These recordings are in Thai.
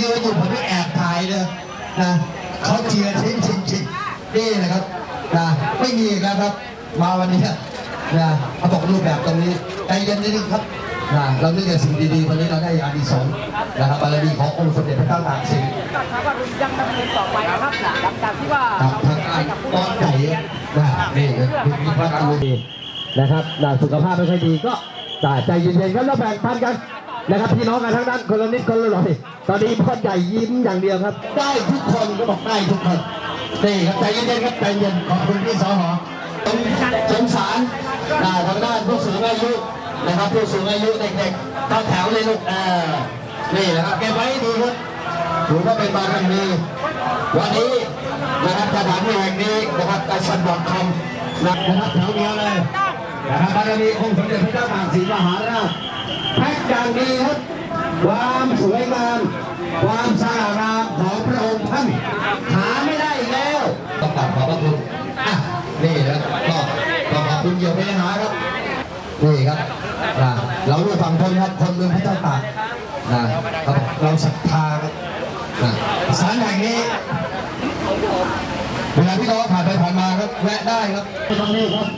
ยืนอยู่ผมไม่แอบถ่ายเลยนะเขาเชียร์ชิ้นชิ้นชิ้นนี่นะครับนะไม่มีอีกแล้วครับ มาวันนี้นะเขาบอกรูปแบบตรงนี้ใจเย็นนิดนึงครับนะเราเลือกสิ่งดีๆวันนี้เราได้อานิสงส์นะครับบารมีขององค์สมเด็จพระเจ้าตากสินครับว่ายังดำเนินต่อไปนะครับหลังจากที่ว่ากับทางการก้อนใหญ่นะนี่นะมีพระกรุณานะครับนะสุขภาพไม่ค่อยดีก็ใจเย็นๆครับแล้วแบ่งปันกัน นะครับพี่น้องกันทั้งนั้นคนละนิดคนละหน่อยตอนนี้พ่อใหญ่ยิ้มอย่างเดียวครับ ได้ทุกคนก็บอกได้ทุกคนนี่ครับใจเย็นๆครับใจเย็นขอบคุณพี่สหสงสงสารทางด้านผู้สูงอายุนะครับผู้สูงอายุเด็กๆเข้าแถวเลยลูกเออนี่นะครับเก็บไว้ดีครับถือว่าเป็นบารมีวันนี้นะครับสถานที่แห่งนี้นะครับกษัตริย์บอกคำนะครับแถวเดียวเลยนะครับบารมีองค์สมเด็จพระเจ้าตากสินมหาราช อย่างดีครับ ความสวยงาม ความสง่างามของพระองค์ท่านหาไม่ได้อีกแล้วต้องกราบขอบพระคุณอะนี่นะก็ก็ขอบคุณเยี่ยมไปหาครับนี่ครับนะเราด้วยฝั่งทนครับคนเมืองพระเจ้าตากนะครับเราศรัทธาครับนะสารแห่งนี้เวลาพี่น้องผ่านไปผ่านมาครับแวะได้ครับตรงนี้ครับ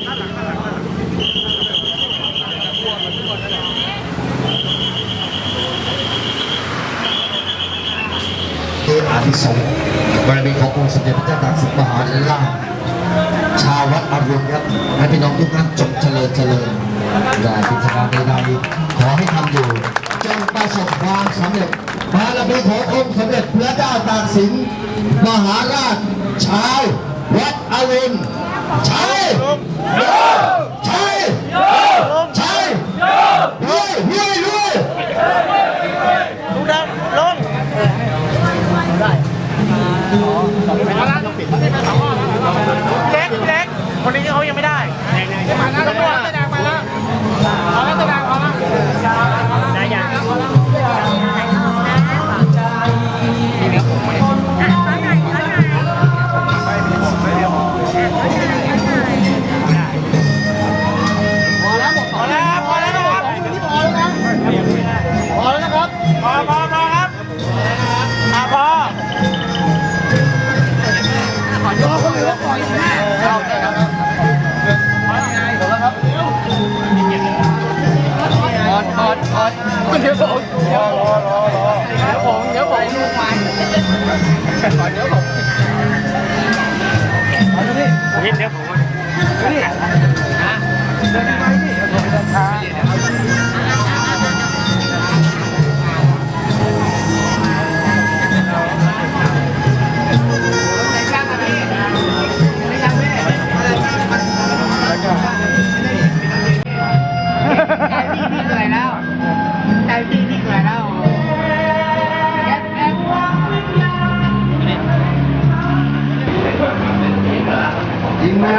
เออาทิสงส์บารมีขององค์สมเด็จพระเจ้าตากสินมหาราชชาววัดอรุณครับให้พี่น้องทุกท่านจงเจริญเจริญอย่ากิจการใดๆขอให้ทำอยู่จงประสบความสำเร็จบารมีขององค์สมเด็จพระเจ้าตากสินมหาราชชาววัดอรุณใช่ใขอยกคนเหลือก่อนแม่ครับอดอดอดเดี๋ยวผมเดี๋ยวผมเดี๋ยวผมลูกมาเดี๋ยวผมเอาดูดิเห็นเดี๋ยวผมดูดิฮะ มา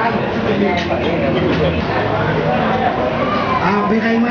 อ้าวมีใครไหม